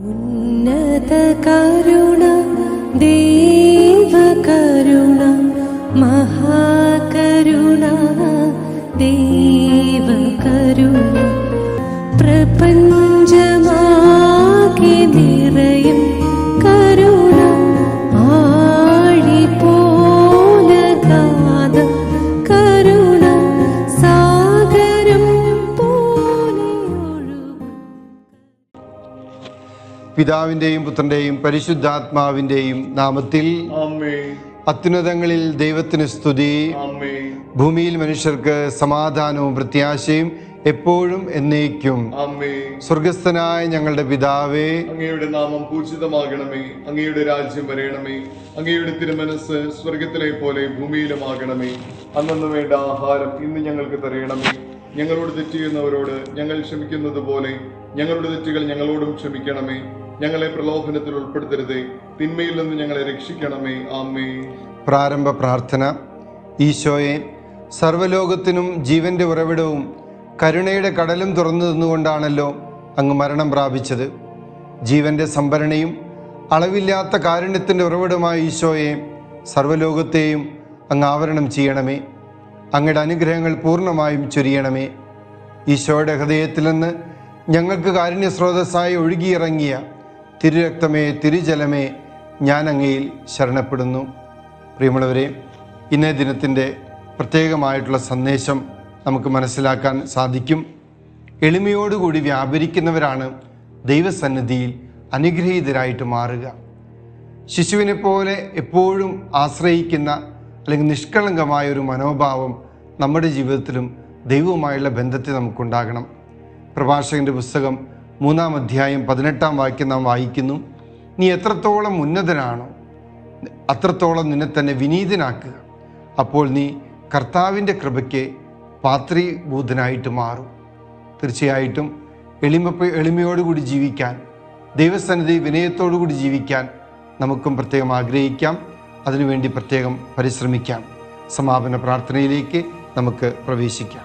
ഉന്നത കരുണ ദേവ കരുണ മഹാകരുണ പിതാവിന്റെയും പുത്രന്റെയും പരിശുദ്ധാത്മാവിന്റെയും നാമത്തിൽ അത്യുന്നതങ്ങളിൽ ദൈവത്തിന് സ്തുതി. ഭൂമിയിൽ മനുഷ്യർക്ക് സമാധാനവും പ്രത്യാശയും എപ്പോഴും എന്നേക്കും. സ്വർഗസ്ഥനായ ഞങ്ങളുടെ പിതാവേ അങ്ങയുടെ നാമം പൂജിതമാകണമേ. അങ്ങയുടെ രാജ്യം വരയണമേ അങ്ങയുടെ തിരുമനസ് സ്വർഗത്തിലെ പോലെ ഭൂമിയിലുമാകണമേ. അന്നു വേണ്ട ആഹാരം ഇന്ന് ഞങ്ങൾക്ക് തരയണമേ ഞങ്ങളോട് തെറ്റ് ചെയ്യുന്നവരോട് ഞങ്ങൾ ക്ഷമിക്കുന്നത് പോലെ ഞങ്ങളുടെ തെറ്റുകൾ ഞങ്ങളോടും ക്ഷമിക്കണമേ. ഞങ്ങളെ പ്രലോഭനത്തിൽ ഉൾപ്പെടുത്തരുതേ. തിന്മയിൽ നിന്ന് ഞങ്ങളെ രക്ഷിക്കണമേ. ആമേ പ്രാരംഭ പ്രാർത്ഥന. ഈശോയെ സർവലോകത്തിനും ജീവന്റെ ഉറവിടവും കരുണയുടെ കടലും തുറന്നു നിന്നുകൊണ്ടാണല്ലോ അങ്ങ് മരണം പ്രാപിച്ചത്. ജീവന്റെ സംഭരണിയും അളവില്ലാത്ത കാരുണ്യത്തിന്റെ ഉറവിടമായ ഈശോയെ സർവലോകത്തെയും അങ്ങ് ആവരണം ചെയ്യണമേ. അങ്ങയുടെ അനുഗ്രഹങ്ങൾ പൂർണമായും ചൊരിയണമേ. ഈശോയുടെ ഹൃദയത്തിൽ നിന്ന് ഞങ്ങൾക്ക് കാരുണ്യ സ്രോതസ്സായി ഒഴുകിയിറങ്ങിയ തിരുരക്തമേ തിരുജലമേ ഞാൻ അങ്ങയിൽ ശരണപ്പെടുന്നു. പ്രിയമുള്ളവരെ ഇന്നേ ദിനത്തിന്റെ പ്രത്യേകമായിട്ടുള്ള സന്ദേശം നമുക്ക് മനസ്സിലാക്കാൻ സാധിക്കും. എളിമയോടുകൂടി വ്യാപരിക്കുന്നവരാണ് ദൈവസന്നിധിയിൽ അനുഗ്രഹീതരായിട്ട് മാറുക. ശിശുവിനെ പോലെ എപ്പോഴും ആശ്രയിക്കുന്ന അല്ലെങ്കിൽ നിഷ്കളങ്കമായ ഒരു മനോഭാവം നമ്മുടെ ജീവിതത്തിലും ദൈവവുമായുള്ള ബന്ധത്തെ നമുക്കുണ്ടാകണം. പ്രഭാഷകന്റെ പുസ്തകം മൂന്നാം അധ്യായം പതിനെട്ടാം വാക്യം നാം വായിക്കുന്നു. നീ എത്രത്തോളം ഉന്നതനാണോ അത്രത്തോളം നിന്നെ തന്നെ വിനീതനാക്കുക. അപ്പോൾ നീ കർത്താവിന്റെ കൃപയ്ക്ക് പാത്രീഭൂതനായിട്ട് മാറും. തീർച്ചയായിട്ടും എളിമ എളിമയോടുകൂടി ജീവിക്കാൻ ദൈവസന്നിധി വിനയത്തോടുകൂടി ജീവിക്കാൻ നമുക്കും പ്രത്യേകം ആഗ്രഹിക്കാം. അതിനുവേണ്ടി പ്രത്യേകം പരിശ്രമിക്കാം. സമാപന പ്രാർത്ഥനയിലേക്ക് നമുക്ക് പ്രവേശിക്കാം.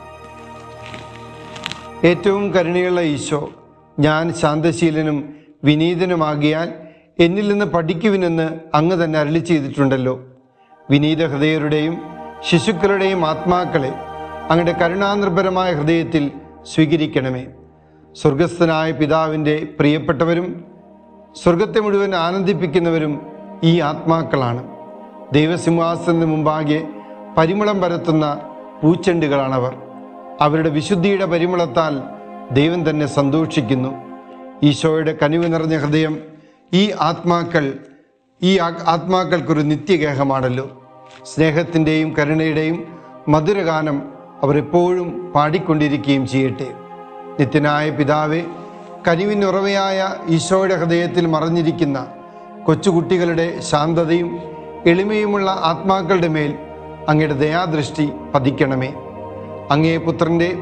ഏറ്റവും കരുണയുള്ള ഈശോ ഞാൻ ശാന്തശീലനും വിനീതനുമാകിയാൽ എന്നിൽ നിന്ന് പഠിക്കുവിനെന്ന് അങ്ങ് തന്നെ അരളി ചെയ്തിട്ടുണ്ടല്ലോ. വിനീത ഹൃദയരുടെയും ശിശുക്കളുടെയും ആത്മാക്കളെ അങ്ങയുടെ കരുണാനിർഭരമായ ഹൃദയത്തിൽ സ്വീകരിക്കണമേ. സ്വർഗസ്ഥനായ പിതാവിന്റെ പ്രിയപ്പെട്ടവരും സ്വർഗത്തെ മുഴുവൻ ആനന്ദിപ്പിക്കുന്നവരും ഈ ആത്മാക്കളാണ്. ദൈവസിംഹാസനത്തിന് മുമ്പാകെ പരിമളം പരത്തുന്ന പൂച്ചെണ്ടുകളാണവർ. അവരുടെ വിശുദ്ധിയുടെ പരിമളത്താൽ ദൈവം തന്നെ സന്തോഷിക്കുന്നു. ഈശോയുടെ കനിവ് നിറഞ്ഞ ഹൃദയം ഈ ആത്മാക്കൾ ഈ ആത്മാക്കൾക്കൊരു നിത്യഗേഹമാണല്ലോ. സ്നേഹത്തിന്റെയും കരുണയുടെയും മധുരഗാനം അവരെപ്പോഴും പാടിക്കൊണ്ടിരിക്കുകയും ചെയ്യട്ടെ. നിത്യനായ പിതാവെ കനിവിനുറവയായ ഈശോയുടെ ഹൃദയത്തിൽ മറഞ്ഞിരിക്കുന്ന കൊച്ചുകുട്ടികളുടെ ശാന്തതയും എളിമയുമുള്ള ആത്മാക്കളുടെ മേൽ അങ്ങയുടെ ദയാദൃഷ്ടി പതിക്കണമേ. അങ്ങേ പുത്രന്റെ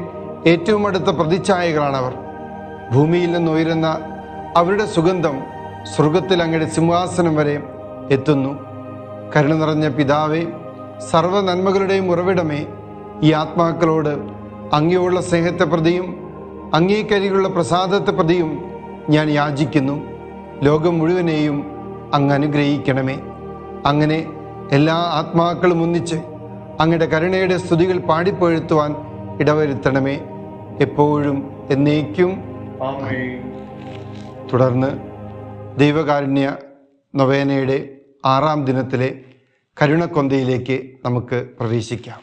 ഏറ്റവും അടുത്ത പ്രതിച്ഛായകളാണവർ. ഭൂമിയിൽ നിന്ന് ഉയരുന്ന അവരുടെ സുഗന്ധം സ്വർഗത്തിൽ അങ്ങയുടെ സിംഹാസനം വരെ എത്തുന്നു. കരുണ നിറഞ്ഞ പിതാവേ സർവ നന്മകളുടെയും ഉറവിടമേ ഈ ആത്മാക്കളോട് അങ്ങയുള്ള സ്നേഹത്തെ പ്രതിയും അങ്ങേക്കരികളുള്ള പ്രസാദത്തെ പ്രതിയും ഞാൻ യാചിക്കുന്നു. ലോകം മുഴുവനെയും അങ്ങ് അനുഗ്രഹിക്കണമേ. അങ്ങനെ എല്ലാ ആത്മാക്കളും ഒന്നിച്ച് അങ്ങയുടെ കരുണയുടെ സ്തുതികൾ പാടിപ്പൊഴുത്തുവാൻ ഇടവരുത്തണമേ. എപ്പോഴും എന്നേക്കും തുടർന്ന് ദൈവകാരുണ്യ നൊവേനയുടെ ആറാം ദിനത്തിലെ കരുണക്കൊന്തയിലേക്ക് നമുക്ക് പ്രവേശിക്കാം.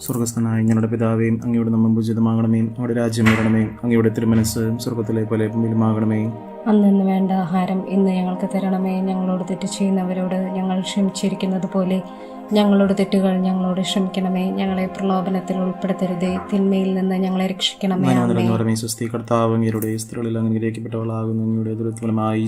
സ്വർഗസ്ഥനായ ഞങ്ങളുടെ പിതാവേയും അങ്ങയുടെ നമ്മൾ ഉചിതമാകണമേയും അവിടെ രാജ്യം വരണമേ. അങ്ങയുടെ തിരുമനസ് സ്വർഗത്തിലെ പോലെ ഭൂമിയിലുമാകണമേ അന്നു വേണ്ട ആഹാരം ഇന്ന് ഞങ്ങൾക്ക് തരണമേ. ഞങ്ങളോട് തെറ്റ് ചെയ്യുന്നവരോട് ഞങ്ങൾ ക്ഷമിച്ചിരിക്കുന്നത് പോലെ ഞങ്ങളോട് തെറ്റുകൾ ഞങ്ങളോട് ക്ഷമിക്കണമേ. ഞങ്ങളെ പ്രലോഭനത്തിൽ ഉൾപ്പെടുത്തരുതേ. തിന്മയിൽ നിന്ന് ഞങ്ങളെ രക്ഷിക്കണമേ സ്ത്രീകളിൽ അനുഗ്രഹിക്കപ്പെട്ടവളാകുന്നു അങ്ങയുടെ ദുരിതഫലമായി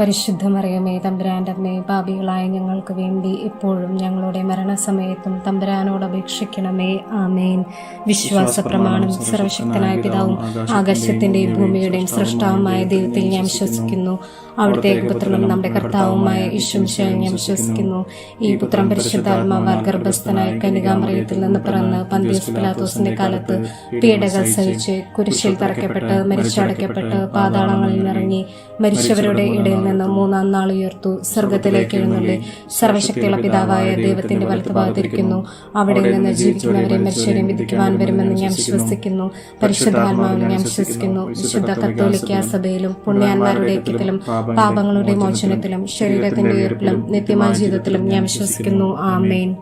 പരിശുദ്ധമറിയമേ തമ്പുരാന്റെ അമ്മേ പാപികളായ ഞങ്ങൾക്ക് വേണ്ടി എപ്പോഴും ഞങ്ങളുടെ മരണസമയത്തും തമ്പുരാനോട് അപേക്ഷിക്കണമേ ആമേൻ. വിശ്വാസ പ്രമാണം സർവശക്തനായ പിതാവും ആകാശത്തിന്റെയും ഭൂമിയുടെയും സൃഷ്ടാവുമായ ദൈവത്തിൽ ഞാൻ വിശ്വസിക്കുന്നു. അവിടുത്തെ പുത്രനും നമ്മുടെ കർത്താവുമായ ഈശ്വംശയെ ഞാൻ വിശ്വസിക്കുന്നു. ഈ പുത്രം പരിശുദ്ധാത്മാവാൽ ഗർഭസ്ഥനായ കനികാമറിയത്തിൽ നിന്ന് പിറന്ന് പന്തിയസ് പിലാത്തോസിന്റെ കാലത്ത് പീഡകൾ സഹിച്ച് കുരിശിൽ തറയ്ക്കപ്പെട്ട് മരിച്ചടയ്ക്കപ്പെട്ട് പാതാളങ്ങളിൽ നിറങ്ങി മരിച്ചവരുടെ ഇടയിൽ നിന്ന് മൂന്നാം നാൾ ഉയർത്തു സ്വർഗത്തിലേക്ക് എഴുന്നള്ളി സർവശക്തിയുള്ള പിതാവായ ദൈവത്തിന്റെ വലത്തുഭാഗത്തിരിക്കുന്നു അവിടെ നിന്ന് ജീവിക്കുന്നവരെ മരിച്ചവരെയും വിധിക്കുവാൻ വരുമെന്ന് ഞാൻ വിശ്വസിക്കുന്നു. പരിശുദ്ധാത്മാവിനെ ഞാൻ വിശ്വസിക്കുന്നു. വിശുദ്ധ കത്തോലിക്ക സഭയിലും പുണ്യാന്മാരുടെ ഐക്യത്തിലും പാപങ്ങളുടെ മോചനത്തിലും ശരീരത്തിന്റെ ഉയർപ്പിലും നിത്യമായ ജീവിതത്തിലും ഞാൻ വിശ്വസിക്കുന്നു. ആമേൻ.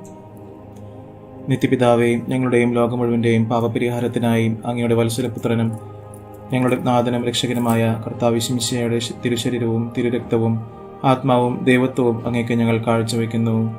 നിത്യപിതാവേയും ഞങ്ങളുടെയും ലോകം മുഴുവന്റെയും പാപപരിഹാരത്തിനായി അങ്ങയുടെ വത്സരപുത്രനും ഞങ്ങളുടെ നാഥനും രക്ഷകനുമായ കർത്താവിശിംശയുടെ തിരുശരീരവും തിരുരക്തവും ആത്മാവും ദൈവത്വവും അങ്ങേക്ക് ഞങ്ങൾ കാഴ്ചവെക്കുന്നു.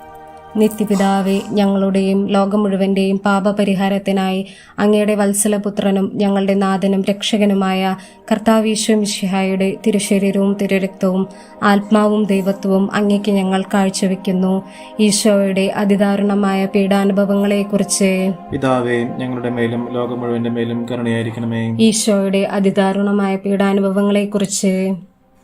നിത്യപിതാവേ ഞങ്ങളുടെയും ലോകം മുഴുവന്റെയും പാപപരിഹാരത്തിനായി അങ്ങയുടെ വത്സലപുത്രനും ഞങ്ങളുടെ നാഥനും രക്ഷകനുമായ കർത്താവീശ്വമിഷിഹായുടെ തിരുശരീരവും തിരുരക്തവും ആത്മാവും ദൈവത്വവും അങ്ങേക്ക് ഞങ്ങൾ കാഴ്ചവെക്കുന്നു. ഈശോയുടെ അതിദാരുണമായ പീഡാനുഭവങ്ങളെക്കുറിച്ച് പിതാവേ ഞങ്ങളുടെ മേലും ലോകം മുഴുവന്റെ മേലും കരുണയായിരിക്കണമേ. ഈശോയുടെ അതിദാരുണമായ പീഡാനുഭവങ്ങളെക്കുറിച്ച്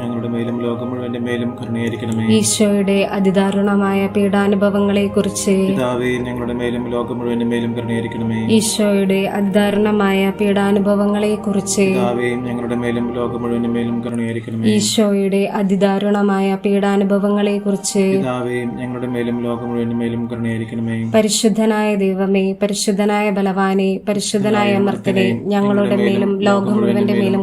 ഞങ്ങളുടെ മേലും ലോകം മുഴുവന്റെ മേലും കരുണയായിരിക്കണമേ. ഈശോയുടെ അതിദാരുണമായ പീഡാനുഭവങ്ങളെക്കുറിച്ച് ഞങ്ങളുടെ മേലും ലോകം മുഴുവന്റെ മേലും കരുണയായിരിക്കണമേ. ഈശോയുടെ അതിദാരുണമായ പീഡാനുഭവങ്ങളെക്കുറിച്ച് ഞങ്ങളുടെ മേലും ലോകം മുഴുവന്റെ മേലും കരുണയായിരിക്കണമേ. ഈശോയുടെ അതിദാരുണമായ പീഡാനുഭവങ്ങളെക്കുറിച്ച് ഞങ്ങളുടെ മേലും ലോകം മുഴുവന്റെ മേലും കരുണയായിരിക്കണമേ. പരിശുദ്ധനായ ദൈവമേ പരിശുദ്ധനായ ബലവാനെ പരിശുദ്ധനായ അമർത്തനെ ഞങ്ങളുടെ മേലും ലോകം മുഴുവന്റെ മേലും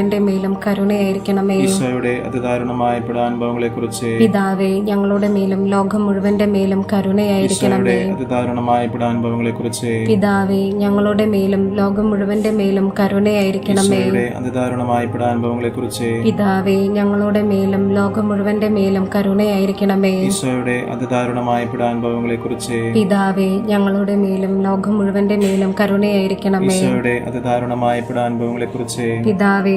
മുഴുവന്റെ മേലും കരുണയായിരിക്കണമേ. ഈശോയുടെ അതിദാരുണമായ പിടാനുഭവങ്ങളെക്കുറിച്ച് പിതാവേ ഞങ്ങളുടെ മേലും ലോകം മുഴുവന്റെ മേലും കരുണയായിരിക്കണമേ. അതിദാരുണമായ പിടാനുഭവങ്ങളെക്കുറിച്ച് പിതാവേ ഞങ്ങളുടെ മേലും ലോകം മുഴുവന്റെ മേലും കരുണയായിരിക്കണമേ. അതിദാരുണമായ പിടാനുഭവങ്ങളെക്കുറിച്ച് പിതാവേ ഞങ്ങളുടെ മേലും ലോകം മുഴുവന്റെ മേലും കരുണയായിരിക്കണമേ. ഈശോയുടെ അതിദാരുണമായ പിടാനുഭവങ്ങളെക്കുറിച്ച് പിതാവേ ഞങ്ങളുടെ മേലും ലോകം മുഴുവന്റെ മേലും കരുണയായിരിക്കണമേ. ഈശോയുടെ അതിദാരുണമായ പിടാനുഭവങ്ങളെക്കുറിച്ച് പിതാവേ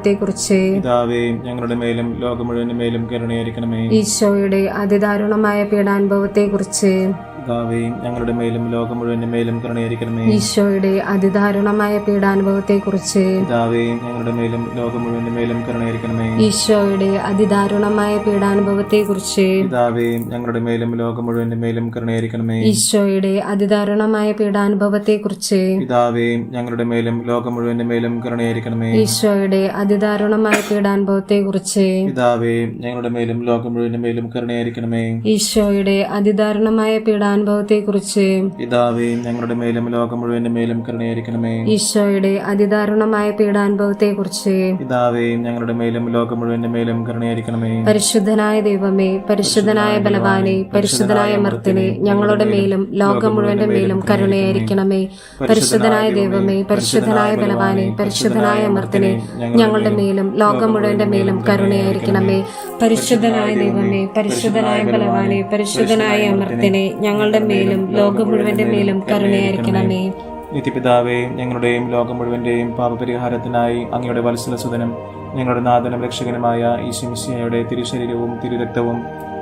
പീഡാനുഭവത്തെക്കുറിച്ച് പിതാവേ ഞങ്ങളുടെ മേലും ലോകം മുഴുവൻ മേലും കരുണയായിരിക്കണമേ. ഈശോയുടെ അതിദാരുണമായ പീഡാനുഭവത്തെക്കുറിച്ച് പിതാവേ ഞങ്ങളുടെ മേലും ലോകം മുഴുവൻ മേലും കരുണയായിരിക്കണമേ. ഈശോയുടെ അതിദാരുണമായ പീഡാനുഭവത്തെക്കുറിച്ച് പിതാവേ ഞങ്ങളുടെ മേലും ലോകം മുഴുവൻ മേലും കരുണയായിരിക്കണമേ. ഈശോയുടെ അതിദാരുണമായ പീഡാനുഭവത്തെക്കുറിച്ച് പിതാവേ ഞങ്ങളുടെ മേലും ലോകം മുഴുവൻ മേലും കരുണയായിരിക്കണമേ. ഈശോയുടെ അതിദാരുണമായ പീഡാനുഭവത്തെക്കുറിച്ച് പിതാവേ ഞങ്ങളുടെ മേലും ലോകം മുഴുവൻ മേലും കരുണയായിരിക്കണമേ. ഈശോയുടെ അതിദാരുണമായ പീഡാനുഭവത്തെക്കുറിച്ച് പിതാവേ ഞങ്ങളുടെ മേലും ലോകം മുഴുവനും മേലും കരുണയായിരിക്കണമേ. ഈശോയുടെ അതിദാരുണമായ പീഡാനുഭവത്തെക്കുറിച്ച് പിതാവേ ഞങ്ങളുടെ മേലും ലോകം മുഴുവനും മേലും കരുണയായിരിക്കണമേ. ഈശോയുടെ അതിദാരുണമായ പീഡാനുഭവത്തെക്കുറിച്ച് പിതാവേ ഞങ്ങളുടെ മേലും ലോകം മുഴുവനും മേലും കരുണയായിരിക്കണമേ. പരിശുദ്ധനായ ദൈവമേ പരിശുദ്ധനായ ബലവാനെ പരിശുദ്ധനായ മർത്തിനെ ഞങ്ങളുടെ മേലും ലോകം മുഴുവന്റെ മേലും കരുണയായിരിക്കണമേ. പരിശുദ്ധനായ ദൈവമേ പരിശുദ്ധനായ ബലവാനെ പരിശുദ്ധനായ മർത്തിനെ ഞങ്ങളുടെ മേലും ലോകം മുഴുവന്റെ മേലും കരുണയായിരിക്കണമേ. പരിശുദ്ധനായ ദൈവമേ പരിശുദ്ധനായ ബലവാനെ പരിശുദ്ധനായ അമർത്തിനെ ഞങ്ങളുടെ മേലും ലോകം മുഴുവന്റെ മേലും കരുണയായിരിക്കണമേ. നിത്യപിതാവേ ഞങ്ങളുടെയും ലോകം മുഴുവന്റെയും പാപപരിഹാരത്തിനായി അങ്ങയുടെ വത്സലസുതനും ഞങ്ങളുടെ നാഥനും രക്ഷകനുമായ ഈശ്വമിശിയയുടെ തിരുശരീരവും തിരുരക്തവും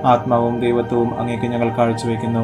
ആത്മാവും ദൈവത്വവും അങ്ങേക്ക് ഞങ്ങൾ കാഴ്ചവെക്കുന്നു.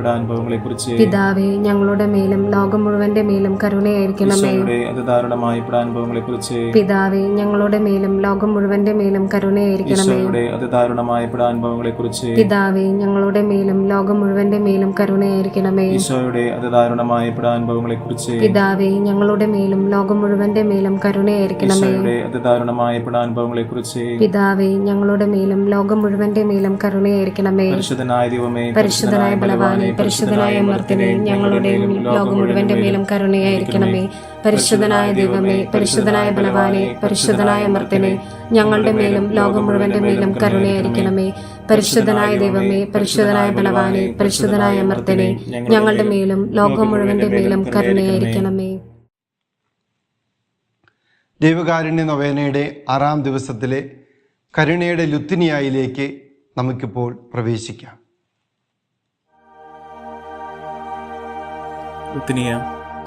പിടാനുഭവങ്ങളെക്കുറിച്ച് പിതാവേ ഞങ്ങളുടെ മേലും ലോകം മുഴുവന്റെ മേലും കരുണയായിരിക്കണമേ. അതിദാരുണമായ പിടാനുഭവങ്ങളെക്കുറിച്ച് പിതാവേ ഞങ്ങളുടെ മേലും ലോകം മുഴുവന്റെ മേലും കരുണയായിരിക്കണമേ. അതിദാരുണമായ പിടാനുഭവങ്ങളെക്കുറിച്ച് പിതാവേ ഞങ്ങളുടെ മേലും ലോകം മുഴുവന്റെ മേലും കരുണയായിരിക്കണമേ. ഈശോയുടെ അതിദാരുണമായ പിടാനുഭവങ്ങളെക്കുറിച്ച് പിതാവേ ഞങ്ങളുടെ മേലും ലോകം മുഴുവന്റെ മേലും കരുണയായിരിക്കണമേ. അതിദാരുണമായ പിടാനുഭവങ്ങളെക്കുറിച്ച് പിതാവേ ഞങ്ങളുടെ മേലും ലോകം മുഴുവന്റെ മേലും കരുണയായിരിക്കണമേ. പരിശുദ്ധനായ ദൈവമേ പരിശുദ്ധനായ ബലവാനെ പരിശുദ്ധനായ അമർത്തിനെ ഞങ്ങളുടെ ലോകം മുഴുവന്റെ മേലും കരുണയായിരിക്കണമേ. പരിശുദ്ധനായ ദൈവമേ പരിശുദ്ധനായ ബലവാനെ പരിശുദ്ധനായ അമർത്തിനെ ഞങ്ങളുടെ മേലും ലോകം മുഴുവന്റെ മേലും കരുണയായിരിക്കണമേ. പരിശുദ്ധനായ ദൈവമേ പരിശുദ്ധനായ ബലവാനെ പരിശുദ്ധനായ അമർത്തിനെ ഞങ്ങളുടെ മേലും ലോകം മുഴുവന്റെ മേലും കരുണയായിരിക്കണമേ. ദൈവകാരുണ്യ നൊവേനയുടെ ആറാം ദിവസത്തിലെ കരുണയുടെ ലുത്തിനിയായിലേക്ക് നമുക്കിപ്പോൾ പ്രവേശിക്കാം. उतनी है।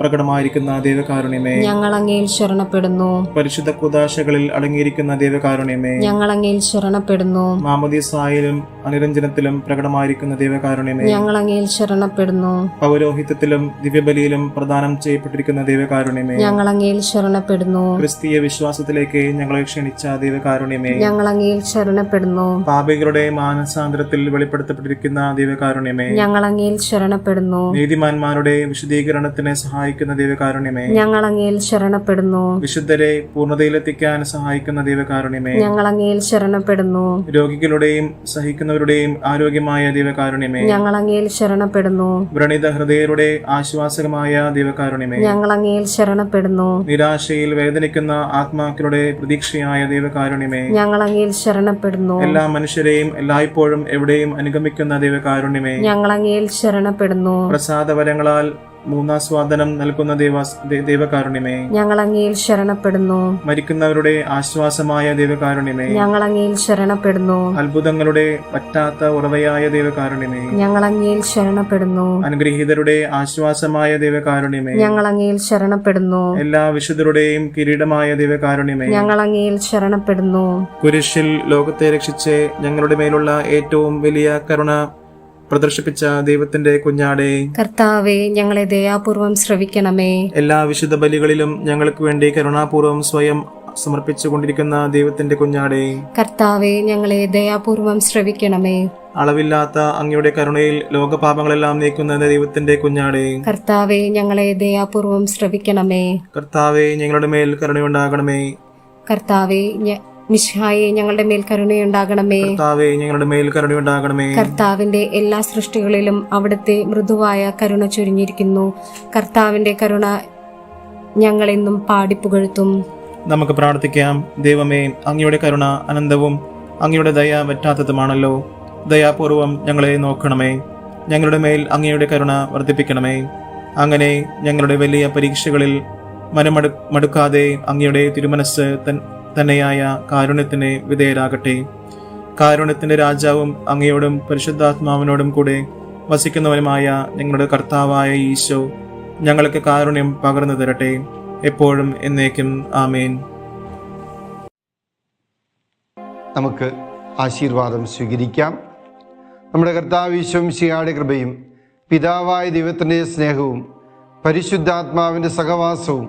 പ്രകടമായിരിക്കുന്ന ദൈവകാരുണ്യമേ. ഞങ്ങൾ അങ്ങയിൽ ശരണപ്പെടുന്നു. പരിശുദ്ധ കുദാശകളിൽ അടങ്ങിയിരിക്കുന്ന ദൈവകാരുണ്യമേ. ഞങ്ങൾ അങ്ങയിൽ ശരണപ്പെടുന്നു. മാമോദീസായാലും അനുരഞ്ജനത്തിലും പ്രകടമായിരിക്കുന്ന ദൈവകാരുണ്യമേ. ഞങ്ങൾ അങ്ങയിൽ ശരണപ്പെടുന്നു. പൗരോഹിത്യത്തിലും ദിവ്യബലിയിലും പ്രദാനം ചെയ്യപ്പെട്ടിരിക്കുന്ന ദൈവകാരുണ്യമേ. ഞങ്ങൾ അങ്ങയിൽ ശരണപ്പെടുന്നു. ക്രിസ്തീയ വിശ്വാസത്തിലേക്ക് ഞങ്ങളെ ക്ഷണിച്ച ദൈവകാരുണ്യമേ. ഞങ്ങൾ അങ്ങയിൽ ശരണപ്പെടുന്നു. പാപികളുടെ മാനസാന്തരത്തിൽ വെളിപ്പെടുത്തപ്പെട്ടിരിക്കുന്ന ദൈവകാരുണ്യമേ. ഞങ്ങൾ അങ്ങയിൽ ശരണപ്പെടുന്നു. നീതിമാന്മാരുടെ വിശദീകരണത്തിന് സഹായിക്കുന്ന ദൈവകാരുണ്യമേ. ഞങ്ങൾ അങ്ങയിൽ ശരണപ്പെടുന്നു. വിശുദ്ധരെ പൂർണതയിലെത്തിക്കാൻ സഹായിക്കുന്ന ദൈവകാരുണ്യമേ. ഞങ്ങൾ അങ്ങയിൽ ശരണപ്പെടുന്നു. രോഗികളുടെയും സഹിക്കുന്നവരുടെയും ആരോഗ്യമായ ദൈവകാരുണ്യമേ. ഞങ്ങൾ അങ്ങയിൽ ശരണപ്പെടുന്നു. വ്രണിത ഹൃദയരുടെ ആശ്വാസകമായ ദൈവകാരുണ്യമേ. ഞങ്ങൾ അങ്ങയിൽ ശരണപ്പെടുന്നു. നിരാശയിൽ വേദനിക്കുന്ന ആത്മാക്കളുടെ പ്രതീക്ഷയായ ദൈവകാരുണ്യമേ. ഞങ്ങൾ അങ്ങയിൽ ശരണപ്പെടുന്നു. എല്ലാ മനുഷ്യരെയും എല്ലായ്പ്പോഴും എവിടെയും അനുഗമിക്കുന്ന ദൈവകാരുണ്യമേ. ഞങ്ങൾ അങ്ങയിൽ ശരണപ്പെടുന്നു. പ്രസാദവരങ്ങളാൽ മൂന്നാസ്വാദനം നൽകുന്ന ദൈവ ദൈവകാരുണ്യമേ. ഞങ്ങൾ അങ്ങയിൽ ശരണപ്പെടുന്നു. മരിക്കുന്നവരുടെ ആശ്വാസമായ ദൈവകാരുണ്യമേ. ഞങ്ങൾ അങ്ങയിൽ ശരണപ്പെടുന്നു. അത്ഭുതങ്ങളുടെ പറ്റാത്ത ഉറവയായ ദൈവകാരുണ്യമേ. ഞങ്ങൾ അങ്ങയിൽ ശരണപ്പെടുന്നു. അനുഗ്രഹീതരുടെ ആശ്വാസമായ ദൈവകാരുണ്യമേ. ഞങ്ങൾ അങ്ങയിൽ ശരണപ്പെടുന്നു. എല്ലാ വിശുദ്ധരുടെയും കിരീടമായ ദൈവകാരുണ്യമേ. ഞങ്ങൾ അങ്ങയിൽ ശരണപ്പെടുന്നു. കുരിശിൽ ലോകത്തെ രക്ഷിച്ച് ഞങ്ങളുടെ മേലുള്ള ഏറ്റവും വലിയ കരുണ പ്രദർശിപ്പിച്ച ദൈവത്തിന്റെ കുഞ്ഞാടെ കർത്താവെ ഞങ്ങളെ ദയാപൂർവം ശ്രവിക്കണമേ. എല്ലാ വിശുദ്ധ ബലികളിലും ഞങ്ങൾക്ക് വേണ്ടി കരുണാപൂർവം സ്വയം സമർപ്പിച്ചുകൊണ്ടിരിക്കുന്ന ദൈവത്തിന്റെ കുഞ്ഞാടെ കർത്താവെ ഞങ്ങളെ ദയാപൂർവം ശ്രവിക്കണമേ. അളവില്ലാത്ത അങ്ങയുടെ കരുണയിൽ ലോകപാപങ്ങളെല്ലാം നീക്കുന്ന ദൈവത്തിന്റെ കുഞ്ഞാടെ കർത്താവെ ഞങ്ങളെ ദയാപൂർവം ശ്രവിക്കണമേ. കർത്താവെ ഞങ്ങളുടെ മേൽ കരുണയുണ്ടാകണമേ. കർത്താവെ മിശിഹായെ ഞങ്ങളുടെ മേൽ കരുണയുണ്ടാകണമേ. കർത്താവെ ഞങ്ങളുടെ മേൽ കരുണയുണ്ടാകണമേ. കർത്താവിന്റെ എല്ലാ സൃഷ്ടികളിലും അവിടുത്തെ മൃദുവായ കരുണ ചൊരിഞ്ഞിരിക്കുന്നു. കർത്താവിന്റെ കരുണ ഞങ്ങളെന്നും പാടിപ്പുകഴ്ത്തും നമുക്ക് പ്രാർത്ഥിക്കാം. ദൈവമേ അങ്ങയുടെ കരുണ അനന്തവും അങ്ങയുടെ ദയ പറ്റാത്തതുമാണല്ലോ. ദയാപൂർവം ഞങ്ങളെ നോക്കണമേ. ഞങ്ങളുടെ മേൽ അങ്ങയുടെ കരുണ വർദ്ധിപ്പിക്കണമേ. അങ്ങനെ ഞങ്ങളുടെ വലിയ പരീക്ഷകളിൽ മനമടു മടുക്കാതെ അങ്ങയുടെ തിരുമനസ് തൻ തന്നെയായ കാരുണ്യത്തിന് വിധേയരാകട്ടെ. കാരുണ്യത്തിന്റെ രാജാവും അങ്ങയോടും പരിശുദ്ധാത്മാവിനോടും കൂടെ വസിക്കുന്നവനുമായ ഞങ്ങളുടെ കർത്താവായ ഈശോ ഞങ്ങൾക്ക് കാരുണ്യം പകർന്നു തരട്ടെ. എപ്പോഴും എന്നേക്കും ആമേൻ. നമുക്ക് ആശീർവാദം സ്വീകരിക്കാം. നമ്മുടെ കർത്താവ് ഈശോംശിയാടെ കൃപയും പിതാവായ ദൈവത്തിന്റെ സ്നേഹവും പരിശുദ്ധാത്മാവിന്റെ സഹവാസവും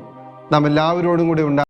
നാം എല്ലാവരോടും കൂടി ഉണ്ടായി